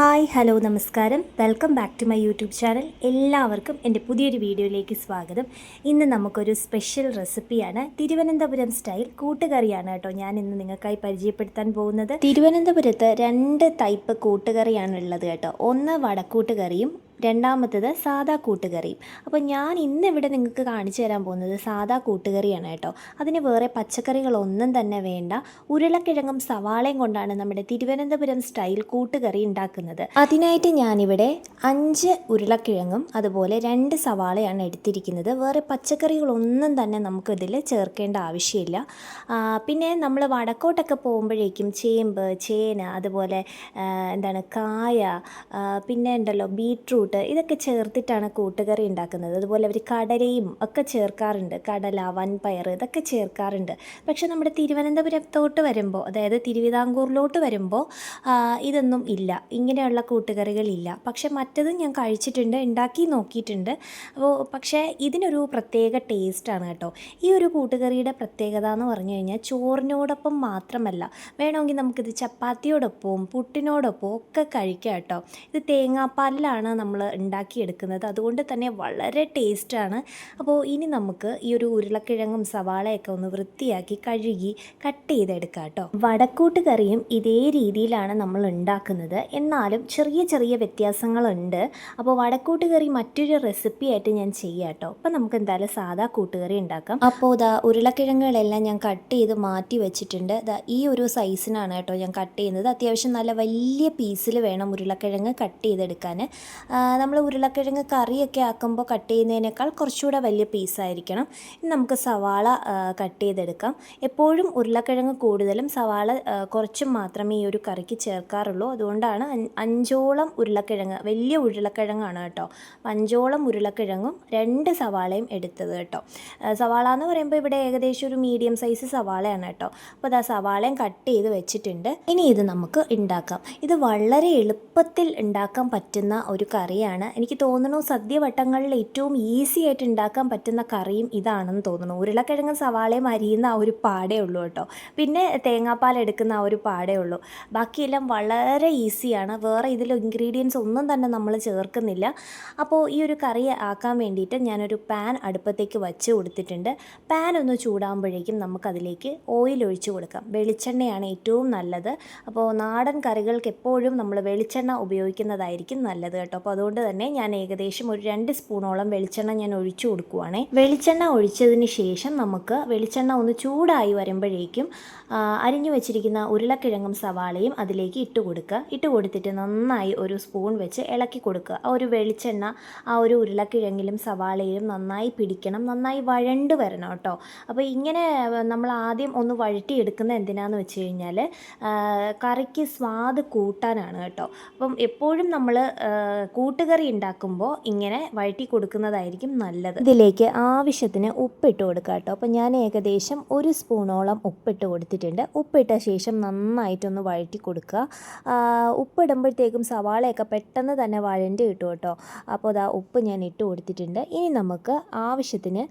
Hi hello നമസ്കാരം. Welcome back to my YouTube channel. എല്ലാവർക്കും എന്റെ പുതിയൊരു വീഡിയോയിലേക്ക് സ്വാഗതം. ഇന്ന് നമുക്കൊരു സ്പെഷ്യൽ റെസിപ്പിയാണ്. തിരുവനന്തപുരം സ്റ്റൈൽ കൂട്ടുകറിയാണ് കേട്ടോ ഞാൻ ഇന്ന് നിങ്ങൾക്കായി പരിചയപ്പെടുത്താൻ പോകുന്നത്. തിരുവനന്തപുരത്ത് രണ്ട് ടൈപ്പ് കൂട്ടുകറിയാണ് ഉള്ളത് കേട്ടോ. ഒന്ന് വടക്കൂട്ടുകറിയും രണ്ടാമത്തത് സാദാ കൂട്ടുകറി. അപ്പോൾ ഞാൻ ഇന്ന് ഇവിടെ നിങ്ങൾക്ക് കാണിച്ചു തരാൻ പോകുന്നത് സാദാ കൂട്ടുകറിയാണ് കേട്ടോ. അതിന് വേറെ പച്ചക്കറികളൊന്നും തന്നെ വേണ്ട. ഉരുളക്കിഴങ്ങും സവാളയും കൊണ്ടാണ് നമ്മുടെ തിരുവനന്തപുരം സ്റ്റൈൽ കൂട്ടുകറി ഉണ്ടാക്കുന്നത്. അതിനായിട്ട് ഞാനിവിടെ അഞ്ച് ഉരുളക്കിഴങ്ങും അതുപോലെ രണ്ട് സവാളയാണ് എടുത്തിരിക്കുന്നത്. വേറെ പച്ചക്കറികളൊന്നും തന്നെ നമുക്കിതിൽ ചേർക്കേണ്ട ആവശ്യമില്ല. പിന്നെ നമ്മൾ വടക്കോട്ടൊക്കെ പോകുമ്പോഴേക്കും ചേമ്പ് ചേന അതുപോലെ എന്താണ് കായ പിന്നെ ഉണ്ടല്ലോ ബീട്രൂട്ട് ഇതൊക്കെ ചേർത്തിട്ടാണ് കൂട്ടുകറി ഉണ്ടാക്കുന്നത്. അതുപോലെ അവർ കടലയും ഒക്കെ ചേർക്കാറുണ്ട്. കടല വൻപയർ ഇതൊക്കെ ചേർക്കാറുണ്ട്. പക്ഷെ നമ്മുടെ തിരുവനന്തപുരത്തോട്ട് വരുമ്പോൾ അതായത് തിരുവിതാംകൂറിലോട്ട് വരുമ്പോൾ ഇതൊന്നും ഇല്ല. ഇങ്ങനെയുള്ള കൂട്ടുകറികളില്ല പക്ഷെ മറ്റത് ഞാൻ കഴിച്ചിട്ടുണ്ട് ഉണ്ടാക്കി നോക്കിയിട്ടുണ്ട്. അപ്പോൾ പക്ഷേ ഇതിനൊരു പ്രത്യേക ടേസ്റ്റാണ് കേട്ടോ. ഈ ഒരു കൂട്ടുകറിയുടെ പ്രത്യേകത എന്ന് പറഞ്ഞു കഴിഞ്ഞാൽ ചോറിനോടൊപ്പം മാത്രമല്ല വേണമെങ്കിൽ നമുക്കിത് ചപ്പാത്തിയോടൊപ്പവും പുട്ടിനോടൊപ്പവും ഒക്കെ കഴിക്കാം കേട്ടോ. ഇത് തേങ്ങാപ്പാലിലാണ് നമ്മൾ ഉണ്ടാക്കിയെടുക്കുന്നത്. അതുകൊണ്ട് തന്നെ വളരെ ടേസ്റ്റാണ് അപ്പോൾ ഇനി നമുക്ക് ഈ ഒരു ഉരുളക്കിഴങ്ങും സവാളയൊക്കെ ഒന്ന് വൃത്തിയാക്കി കഴുകി കട്ട് ചെയ്തെടുക്കാം കേട്ടോ. വടക്കൂട്ട് കറിയും ഇതേ രീതിയിലാണ് നമ്മൾ ഉണ്ടാക്കുന്നത്. എന്നാലും ചെറിയ ചെറിയ വ്യത്യാസങ്ങളുണ്ട്. അപ്പോൾ വടക്കൂട്ട് കറി മറ്റൊരു റെസിപ്പി ആയിട്ട് ഞാൻ ചെയ്യാം കേട്ടോ. അപ്പോൾ നമുക്ക് എന്തായാലും സാധാ കൂട്ടുകറി ഉണ്ടാക്കാം. അപ്പോൾ ഇതാ ഉരുളക്കിഴങ്ങുകളെല്ലാം ഞാൻ കട്ട് ചെയ്ത് മാറ്റി വെച്ചിട്ടുണ്ട്. ദാ ഈ ഒരു സൈസിനാണ് കേട്ടോ ഞാൻ കട്ട് ചെയ്യുന്നത്. അത്യാവശ്യം നല്ല വലിയ പീസിൽ വേണം ഉരുളക്കിഴങ്ങ് കട്ട് ചെയ്തെടുക്കാൻ. നമ്മൾ ഉരുളക്കിഴങ്ങ് കറിയൊക്കെ ആക്കുമ്പോൾ കട്ട് ചെയ്യുന്നതിനേക്കാൾ കുറച്ചുകൂടെ വലിയ പീസായിരിക്കണം ഇനി നമുക്ക് സവാള കട്ട് ചെയ്തെടുക്കാം. എപ്പോഴും ഉരുളക്കിഴങ്ങ് കൂടുതലും സവാള ആ, കുറച്ചും മാത്രമേ ഈ ഒരു കറിക്ക് ചേർക്കാറുള്ളൂ. അതുകൊണ്ടാണ് അഞ്ചോളം ഉരുളക്കിഴങ്ങ് വലിയ ഉരുളക്കിഴങ്ങാണ് കേട്ടോ. അഞ്ചോളം ഉരുളക്കിഴങ്ങും രണ്ട് സവാളയും എടുത്തത് കേട്ടോ. സവാള എന്ന് പറയുമ്പോൾ ഇവിടെ ഏകദേശം ഒരു മീഡിയം സൈസ് സവാളയാണ് കേട്ടോ. അപ്പോൾ അതാ സവാളയും കട്ട് ചെയ്ത് വെച്ചിട്ടുണ്ട്. ഇനി ഇത് നമുക്ക് ഉണ്ടാക്കാം. ഇത് വളരെ എളുപ്പത്തിൽ ഉണ്ടാക്കാൻ പറ്റുന്ന ഒരു കറിയാണ്. എനിക്ക് തോന്നുന്നു സദ്യവട്ടങ്ങളിൽ ഏറ്റവും ഈസി ആയിട്ട് ഉണ്ടാക്കാൻ പറ്റുന്ന കറിയും ഇതാണെന്ന് തോന്നുന്നു. ഉരുളക്കിഴങ്ങും സവാളയും അരിയുന്ന ആ ഒരു പാടേ ഉള്ളൂ കേട്ടോ. പിന്നെ തേങ്ങാപ്പാൽ എടുക്കുന്ന ആ ഒരു പാടേ ഉള്ളൂ. ബാക്കിയെല്ലാം വളരെ ഈസിയാണ് വേറെ ഇതിൽ ഇൻഗ്രീഡിയൻസ് ഒന്നും തന്നെ നമ്മൾ ചേർക്കുന്നില്ല. അപ്പോൾ ഈ ഒരു കറി ആക്കാൻ വേണ്ടിയിട്ട് ഞാനൊരു പാൻ അടുപ്പത്തേക്ക് വച്ച് കൊടുത്തിട്ടുണ്ട്. പാൻ ഒന്ന് ചൂടാകുമ്പോഴേക്കും നമുക്കതിലേക്ക് ഓയിൽ ഒഴിച്ച് കൊടുക്കാം. വെളിച്ചെണ്ണയാണ് ഏറ്റവും നല്ലത്. അപ്പോൾ നാടൻ കറികൾക്ക് എപ്പോഴും നമ്മൾ വെളിച്ചെണ്ണ ഉപയോഗിക്കുന്നതായിരിക്കും നല്ലത് കേട്ടോ. അപ്പോൾ അതുകൊണ്ട് തന്നെ ഞാൻ ഏകദേശം ഒരു രണ്ട് സ്പൂണോളം വെളിച്ചെണ്ണ ഞാൻ ഒഴിച്ചു കൊടുക്കുവാണ്. വെളിച്ചെണ്ണ ഒഴിച്ചതിന് ശേഷം നമുക്ക് വെളിച്ചെണ്ണ ഒന്ന് ചൂടായി വരുമ്പോഴേക്കും അരിഞ്ഞു വെച്ചിരിക്കുന്ന ഉരുളക്കിഴങ്ങും സവാളയും അതിലേക്ക് ഇട്ട് കൊടുക്കുക. ഇട്ട് കൊടുത്തിട്ട് നന്നായി ഒരു സ്പൂൺ വെച്ച് ഇളക്കി കൊടുക്കുക. ആ ഒരു വെളിച്ചെണ്ണ ആ ഒരു ഉരുളക്കിഴങ്ങിലും സവാളയിലും നന്നായി പിടിക്കണം. നന്നായി വഴണ്ട് വരണം കേട്ടോ. അപ്പോൾ ഇങ്ങനെ നമ്മൾ ആദ്യം ഒന്ന് വഴറ്റി എടുക്കുന്ന എന്തിനാന്ന് വെച്ച് കഴിഞ്ഞാൽ കറിക്ക് സ്വാദ് കൂട്ടാനാണ് കേട്ടോ. അപ്പം എപ്പോഴും നമ്മൾ കൂട്ടുകറി ഉണ്ടാക്കുമ്പോൾ ഇങ്ങനെ വഴറ്റി കൊടുക്കുന്നതായിരിക്കും നല്ലത്. ഇതിലേക്ക് ആവശ്യത്തിന് ഉപ്പിട്ട് കൊടുക്കുക കേട്ടോ. അപ്പോൾ ഞാൻ ഏകദേശം ഒരു സ്പൂണോളം ഉപ്പിട്ട് കൊടുത്തിട്ടുണ്ട്. ഉപ്പിട്ട ശേഷം നന്നായിട്ടൊന്ന് വഴറ്റി കൊടുക്കുക. ഉപ്പിടുമ്പോഴത്തേക്കും സവാളയൊക്കെ പെട്ടെന്ന് തന്നെ വഴണ്ടി കിട്ടും കേട്ടോ. അപ്പോൾ അതാ ഉപ്പ് ഞാൻ ഇട്ട് കൊടുത്തിട്ടുണ്ട്. ഇനി നമുക്ക് ആവശ്യത്തിന്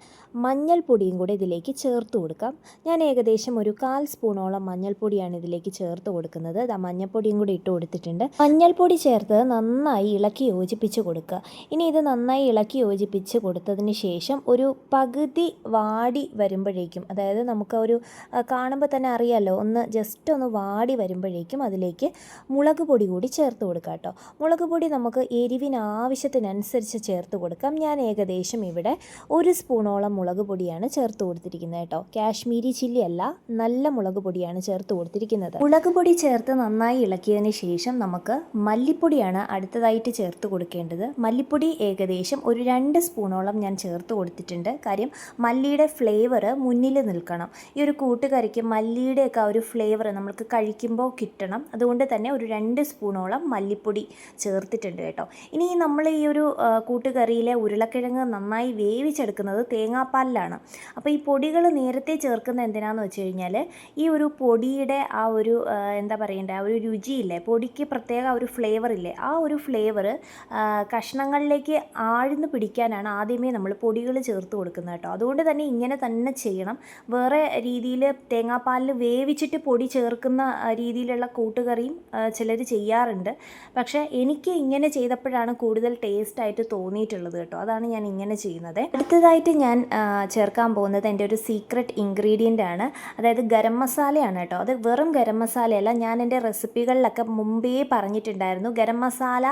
മഞ്ഞൾപ്പൊടിയും കൂടെ ഇതിലേക്ക് ചേർത്ത് കൊടുക്കാം. ഞാൻ ഏകദേശം ഒരു കാൽ സ്പൂണോളം മഞ്ഞൾപ്പൊടിയാണ് ഇതിലേക്ക് ചേർത്ത് കൊടുക്കുന്നത്. മഞ്ഞൾപ്പൊടിയും കൂടി ഇട്ട് കൊടുത്തിട്ടുണ്ട്. മഞ്ഞൾപ്പൊടി ചേർത്ത് നന്നായി ഇളക്കി യോജിപ്പിച്ച് കൊടുക്കുക. ഇനി ഇത് നന്നായി ഇളക്കി യോജിപ്പിച്ച് കൊടുത്തതിന് ശേഷം ഒരു പകുതി വാടി വരുമ്പോഴേക്കും അതായത് നമുക്ക് ഒരു കാണുമ്പോൾ തന്നെ അറിയാമല്ലോ ഒന്ന് ജസ്റ്റ് ഒന്ന് വാടി വരുമ്പോഴേക്കും അതിലേക്ക് മുളക് പൊടി കൂടി ചേർത്ത് കൊടുക്കുക കേട്ടോ. മുളക് പൊടി നമുക്ക് എരിവിന് ആവശ്യത്തിനനുസരിച്ച് ചേർത്ത് കൊടുക്കാം. ഞാൻ ഏകദേശം ഇവിടെ ഒരു സ്പൂണോളം മുളക് പൊടിയാണ് ചേർത്ത് കൊടുത്തിരിക്കുന്നത് കേട്ടോ. കാശ്മീരി ചില്ലി അല്ല നല്ല മുളക് പൊടിയാണ് ചേർത്ത് കൊടുത്തിരിക്കുന്നത്. മുളക് പൊടി ചേർത്ത് നന്നായി ഇളക്കിയതിന് ശേഷം നമുക്ക് മല്ലിപ്പൊടിയാണ് അടുത്തതായിട്ട് ചേർത്ത് കൊടുക്കേണ്ടത്. മല്ലിപ്പൊടി ഏകദേശം ഒരു രണ്ട് സ്പൂണോളം ഞാൻ ചേർത്ത് കൊടുത്തിട്ടുണ്ട്. കാര്യം മല്ലിയുടെ ഫ്ലേവർ മുന്നിൽ നിൽക്കണം. ഈ ഒരു കൂട്ടുകറിക്ക് മല്ലിയുടെയൊക്കെ ആ ഒരു ഫ്ലേവർ നമുക്ക് കഴിക്കുമ്പോൾ കിട്ടണം. അതുകൊണ്ട് തന്നെ ഒരു രണ്ട് സ്പൂണോളം മല്ലിപ്പൊടി ചേർത്തിട്ടുണ്ട് കേട്ടോ. ഇനി നമ്മൾ ഈ ഒരു കൂട്ടുകറിയിലെ ഉരുളക്കിഴങ്ങ് നന്നായി വേവിച്ചെടുക്കുന്നത് തേങ്ങാപ്പാലിലാണ്. അപ്പോൾ ഈ പൊടികൾ നേരത്തെ ചേർക്കുന്ന എന്തിനാന്ന് വെച്ച് കഴിഞ്ഞാൽ ഈ ഒരു പൊടിയുടെ ആ ഒരു എന്താ പറയണ്ടേ ആ ഒരു രുചിയില്ലേ പൊടിക്ക് പ്രത്യേക ഒരു ഫ്ലേവർ ഇല്ലേ ആ ഒരു ഫ്ലേവർ കഷ്ണങ്ങളിലേക്ക് ആഴ്ന്ന് പിടിക്കാനാണ് ആദ്യമേ നമ്മൾ പൊടികൾ ചേർത്ത് കൊടുക്കുന്നത് കേട്ടോ. അതുകൊണ്ട് തന്നെ ഇങ്ങനെ തന്നെ ചെയ്യണം. വേറെ രീതിയിൽ തേങ്ങാപ്പാലിൽ വേവിച്ചിട്ട് പൊടി ചേർക്കുന്ന രീതിയിലുള്ള കൂട്ടുകറിയും ചിലർ ചെയ്യാറുണ്ട്. പക്ഷേ എനിക്ക് ഇങ്ങനെ ചെയ്തപ്പോഴാണ് കൂടുതൽ ടേസ്റ്റ് ആയിട്ട് തോന്നിയിട്ടുള്ളത് കേട്ടോ. അതാണ് ഞാൻ ഇങ്ങനെ ചെയ്യുന്നത്. അടുത്തതായിട്ട് ഞാൻ ചേർക്കാൻ പോകുന്നത് എന്റെ ഒരു സീക്രട്ട് ഇൻഗ്രീഡിയന്റ് ആണ്. അതായത് ഗരം മസാലയാണ് കേട്ടോ. അത് വെറും ഗരം മസാലയല്ല. ഞാൻ എന്റെ റെസിപ്പികളിലൊക്കെ മുമ്പേ പറഞ്ഞിട്ടുണ്ടായിരുന്നു. ഗരം മസാല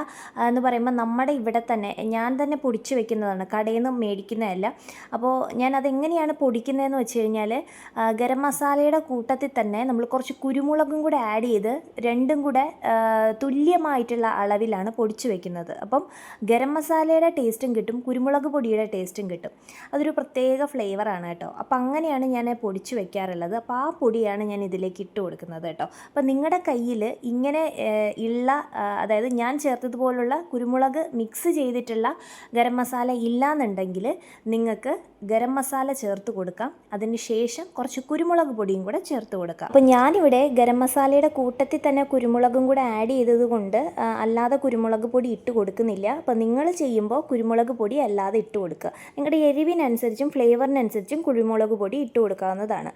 എന്ന് പറയുമ്പോൾ നമ്മുടെ ഇവിടെ തന്നെ ഞാൻ തന്നെ പൊടിച്ച് വെക്കുന്നതാണ് കടയിൽ നിന്ന് മേടിക്കുന്നതല്ല. അപ്പോൾ ഞാൻ അതെങ്ങനെയാണ് പൊടിക്കുന്നതെന്ന് വെച്ച് കഴിഞ്ഞാൽ ഗരം മസാലയുടെ കൂട്ടത്തിൽ തന്നെ നമ്മൾ കുറച്ച് കുരുമുളകും കൂടെ ആഡ് ചെയ്ത് രണ്ടും കൂടെ തുല്യമായിട്ടുള്ള അളവിലാണ് പൊടിച്ച് വെക്കുന്നത്. അപ്പം ഗരം മസാലയുടെ ടേസ്റ്റും കിട്ടും കുരുമുളക് പൊടിയുടെ ടേസ്റ്റും കിട്ടും. അതൊരു പ്രത്യേക ഫ്ലേവറാണ് കേട്ടോ. അപ്പം അങ്ങനെയാണ് ഞാൻ പൊടിച്ച് വെക്കാറുള്ളത്. അപ്പോൾ ആ പൊടിയാണ് ഞാൻ ഇതിലേക്ക് ഇട്ട് കൊടുക്കുന്നത് കേട്ടോ. അപ്പം നിങ്ങളുടെ കയ്യിൽ ഇങ്ങനെ ഉള്ള അതായത് ഞാൻ ചേർത്തതുപോലുള്ള കുരുമുളക് മിക്സ് ചെയ്തിട്ടുള്ള ഗരം മസാല ഇല്ലാന്നുണ്ടെങ്കിൽ നിങ്ങൾക്ക് ഗരം മസാല ചേർത്ത് കൊടുക്കാം. അതിന് ശേഷം കുറച്ച് കുരുമുളക് പൊടിയും കൂടെ ചേർത്ത് കൊടുക്കാം. അപ്പോൾ ഞാനിവിടെ ഗരം മസാലയുടെ കൂട്ടത്തിൽ തന്നെ കുരുമുളകും കൂടെ ആഡ് ചെയ്തത് കൊണ്ട് അല്ലാതെ കുരുമുളക് പൊടി ഇട്ട് കൊടുക്കുന്നില്ല. അപ്പോൾ നിങ്ങൾ ചെയ്യുമ്പോൾ കുരുമുളക് പൊടി അല്ലാതെ ഇട്ട് കൊടുക്കുക. നിങ്ങളുടെ എരിവിനനുസരിച്ചും ഫ്ലേവറിനനുസരിച്ചും കുരുമുളക് പൊടി ഇട്ട് കൊടുക്കാവുന്നതാണ്.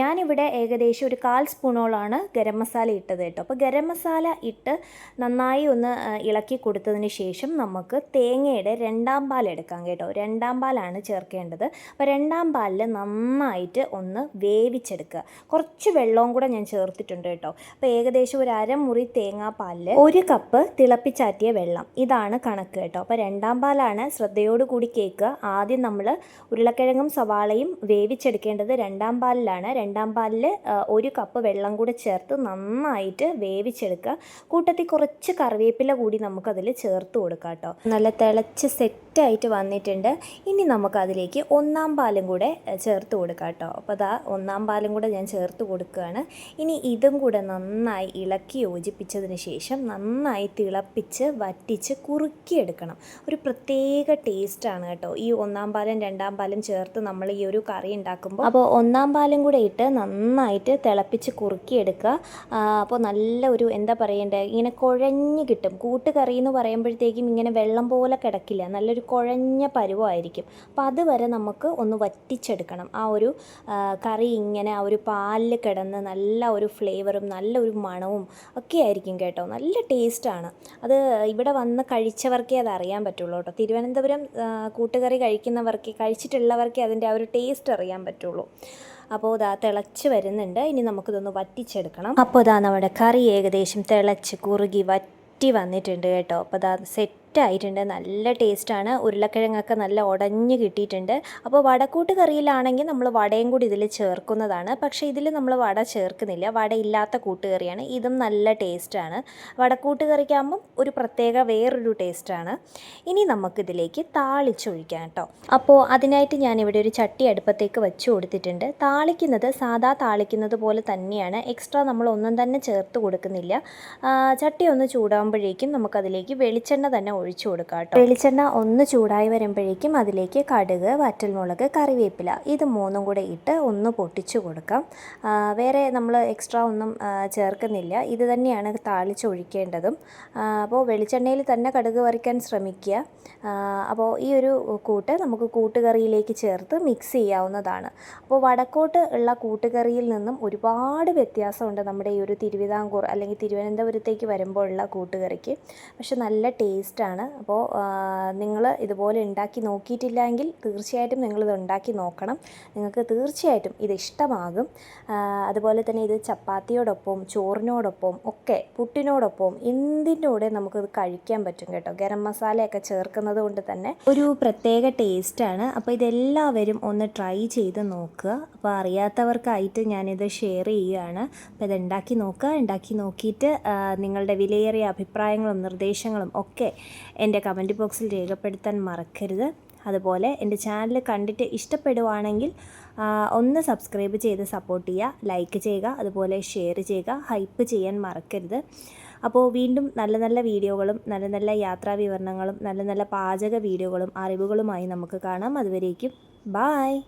ഞാനിവിടെ ഏകദേശം ഒരു കാൽ സ്പൂണോളാണ് ഗരം മസാല ഇട്ടത് കേട്ടോ. അപ്പോൾ ഗരം മസാല ഇട്ട് നന്നായി ഒന്ന് ഇളക്കി കൊടുത്തതിന് ശേഷം നമുക്ക് തേങ്ങയുടെ രണ്ടാം പാൽ എടുക്കാം കേട്ടോ. രണ്ടാം പാലാണ് ചേർക്കേണ്ടത്. അപ്പോൾ രണ്ടാം പാലിൽ നന്നായിട്ട് ഒന്ന് വേവിച്ചെടുക്കുക. കുറച്ച് വെള്ളവും കൂടെ ഞാൻ ചേർത്തിട്ടുണ്ട് കേട്ടോ. അപ്പോൾ ഏകദേശം ഒരു അരമുറി തേങ്ങാപ്പാലിൽ ഒരു കപ്പ് തിളപ്പിച്ചാറ്റിയ വെള്ളം. ഇതാണ് കണക്ക് കേട്ടോ. അപ്പോൾ രണ്ടാം പാലാണ് ശ്രദ്ധയോടുകൂടി കേൾക്കുക. ആദ്യം നമ്മൾ ഉരുളക്കിഴങ്ങും സവാളയും വേവിച്ചെടുക്കേണ്ടത് രണ്ടാം പാലിലാണ്. രണ്ടാം പാലിൽ ഒരു കപ്പ് വെള്ളം കൂടെ ചേർത്ത് നന്നായിട്ട് വേവിച്ചെടുക്കുക. കൂട്ടത്തിൽ കുറച്ച് കറിവേപ്പില കൂടി നമുക്കതിൽ ചേർത്ത് കൊടുക്കാം കേട്ടോ നല്ല തിളച്ച് സെറ്റായിട്ട് വന്നിട്ടുണ്ട്. ഇനി നമുക്കതിലേക്ക് ഒന്നാം പാലും കൂടെ ചേർത്ത് കൊടുക്കാം കേട്ടോ അപ്പോൾ അതാ ഒന്നാം പാലും കൂടെ ഞാൻ ചേർത്ത് കൊടുക്കുകയാണ്. ഇനി ഇതും കൂടെ നന്നായി ഇളക്കി യോജിപ്പിച്ചതിന് ശേഷം നന്നായി തിളപ്പിച്ച് വറ്റിച്ച് കുറുക്കിയെടുക്കണം. ഒരു പ്രത്യേക ടേസ്റ്റാണ് കേട്ടോ. ഈ ഒന്നാം പാലും രണ്ടാം പാലും ചേർത്ത് നമ്മൾ ഈ ഒരു കറി ഉണ്ടാക്കുമ്പോൾ അപ്പോൾ ഒന്നാം പാലും കൂടെ ഇട്ട് നന്നായിട്ട് തിളപ്പിച്ച് കുറുക്കിയെടുക്കുക. അപ്പോൾ നല്ല ഒരു എന്താ പറയണ്ടേ? ഇങ്ങനെ കുഴഞ്ഞ് കിട്ടും. കൂട്ടുകറി എന്ന് പറയുമ്പോഴത്തേക്കും ഇങ്ങനെ വെള്ളം പോലെ കിടക്കില്ല. നല്ലൊരു കുഴഞ്ഞ പരുവമായിരിക്കും അപ്പോൾ അതുവരെ നമുക്ക് ഒന്ന് വറ്റിച്ചെടുക്കണം. ആ ഒരു കറി ഇങ്ങനെ ആ ഒരു പാലിൽ കിടന്ന് നല്ല ഒരു ഫ്ലേവറും നല്ല ഒരു മണവും ഒക്കെ ആയിരിക്കും കേട്ടോ. നല്ല ടേസ്റ്റാണ് അത് ഇവിടെ വന്ന് കഴിച്ചവർക്കേ അത് അറിയാൻ പറ്റുള്ളൂ കേട്ടോ. തിരുവനന്തപുരം കൂട്ടുകറി കഴിക്കുന്നവർക്ക് കഴിച്ചിട്ടുള്ളവർക്കേ അതിന്റെ ആ ഒരു ടേസ്റ്റ് അറിയാൻ പറ്റുള്ളൂ. അപ്പോൾ ഇതാ തിളച്ച് വരുന്നുണ്ട്. ഇനി നമുക്കിതൊന്ന് വറ്റിച്ചെടുക്കണം. അപ്പോൾ ഇതാ നമ്മുടെ കറി ഏകദേശം തിളച്ച് കുറുകി വറ്റി വന്നിട്ടുണ്ട് കേട്ടോ. അപ്പോൾ അതാ സെറ്റ് ആയിട്ടുണ്ട്. നല്ല ടേസ്റ്റാണ് ഉരുളക്കിഴങ്ങൊക്കെ നല്ല ഉടഞ്ഞ് കിട്ടിയിട്ടുണ്ട്. അപ്പോൾ വടക്കൂട്ട് കറിയിലാണെങ്കിൽ നമ്മൾ വടയും കൂടി ഇതിൽ ചേർക്കുന്നതാണ്. പക്ഷേ ഇതിൽ നമ്മൾ വട ചേർക്കുന്നില്ല. വട ഇല്ലാത്ത കൂട്ടുകറിയാണ്. ഇതും നല്ല ടേസ്റ്റാണ് വടക്കൂട്ട് കറിക്കാകുമ്പം ഒരു പ്രത്യേക വേറൊരു ടേസ്റ്റാണ് ഇനി നമുക്കിതിലേക്ക് താളിച്ചൊഴിക്കാം കേട്ടോ. അപ്പോൾ അതിനായിട്ട് ഞാനിവിടെ ഒരു ചട്ടി അടുപ്പത്തേക്ക് വെച്ച് കൊടുത്തിട്ടുണ്ട്. താളിക്കുന്നത് സാധാ താളിക്കുന്നത് പോലെ തന്നെയാണ്. എക്സ്ട്രാ നമ്മൾ ഒന്നും തന്നെ ചേർത്ത് കൊടുക്കുന്നില്ല. ചട്ടി ഒന്ന് ചൂടാകുമ്പോഴേക്കും നമുക്കതിലേക്ക് വെളിച്ചെണ്ണ തന്നെ കൊടുക്കാം കേട്ടോ വെളിച്ചെണ്ണ ഒന്ന് ചൂടായി വരുമ്പോഴേക്കും അതിലേക്ക് കടുക് വറ്റൽമുളക് കറിവേപ്പില ഇത് മൂന്നും കൂടെ ഇട്ട് ഒന്ന് പൊട്ടിച്ചു കൊടുക്കാം. വേറെ നമ്മൾ എക്സ്ട്രാ ഒന്നും ചേർക്കുന്നില്ല. ഇത് തന്നെയാണ് താളിച്ചൊഴിക്കേണ്ടതും അപ്പോൾ വെളിച്ചെണ്ണയിൽ തന്നെ കടുക് വറിക്കാൻ ശ്രമിക്കുക. അപ്പോൾ ഈ ഒരു കൂട്ട് നമുക്ക് കൂട്ടുകറിയിലേക്ക് ചേർത്ത് മിക്സ് ചെയ്യാവുന്നതാണ്. അപ്പോൾ വടക്കോട്ട് ഉള്ള കൂട്ടുകറിയിൽ നിന്നും ഒരുപാട് വ്യത്യാസമുണ്ട് നമ്മുടെ ഈ ഒരു തിരുവിതാംകൂർ അല്ലെങ്കിൽ തിരുവനന്തപുരത്തേക്ക് വരുമ്പോഴുള്ള കൂട്ടുകറിക്ക്. പക്ഷെ നല്ല ടേസ്റ്റാണ് അപ്പോൾ നിങ്ങൾ ഇതുപോലെ ഉണ്ടാക്കി നോക്കിയിട്ടില്ലെങ്കിൽ തീർച്ചയായിട്ടും നിങ്ങളിത് ഉണ്ടാക്കി നോക്കണം. നിങ്ങൾക്ക് തീർച്ചയായിട്ടും ഇത് ഇഷ്ടമാകും. അതുപോലെ തന്നെ ഇത് ചപ്പാത്തിയോടൊപ്പം ചോറിനോടൊപ്പം ഒക്കെ പുട്ടിനോടൊപ്പം എന്തിന്റെ കൂടെ നമുക്കിത് കഴിക്കാൻ പറ്റും കേട്ടോ? ഗരം മസാലയൊക്കെ ചേർക്കുന്നത് കൊണ്ട് തന്നെ ഒരു പ്രത്യേക ടേസ്റ്റാണ് അപ്പോൾ ഇതെല്ലാവരും ഒന്ന് ട്രൈ ചെയ്ത് നോക്കുക. അപ്പോൾ അറിയാത്തവർക്കായിട്ട് ഞാനിത് ഷെയർ ചെയ്യുകയാണ്. അപ്പോൾ ഇത് ഉണ്ടാക്കി നോക്കുക. ഉണ്ടാക്കി നോക്കിയിട്ട് നിങ്ങളുടെ വിലയേറിയ അഭിപ്രായങ്ങളും നിർദ്ദേശങ്ങളും ഒക്കെ എന്റെ കമന്റ് ബോക്സിൽ രേഖപ്പെടുത്താൻ മറക്കരുത്. അതുപോലെ എന്റെ ചാനൽ കണ്ടിട്ട് ഇഷ്ടപ്പെടുവാണെങ്കിൽ ഒന്ന് സബ്സ്ക്രൈബ് ചെയ്ത് സപ്പോർട്ട് ചെയ്യുക ലൈക്ക് ചെയ്യുക അതുപോലെ ഷെയർ ചെയ്യുക ഹൈപ്പ് ചെയ്യാൻ മറക്കരുത്. അപ്പോൾ വീണ്ടും നല്ല നല്ല വീഡിയോകളും നല്ല നല്ല യാത്രാ വിവരണങ്ങളും നല്ല നല്ല പാചക വീഡിയോകളും അറിവുകളുമായി നമുക്ക് കാണാം. അതുവരേക്കും ബായ്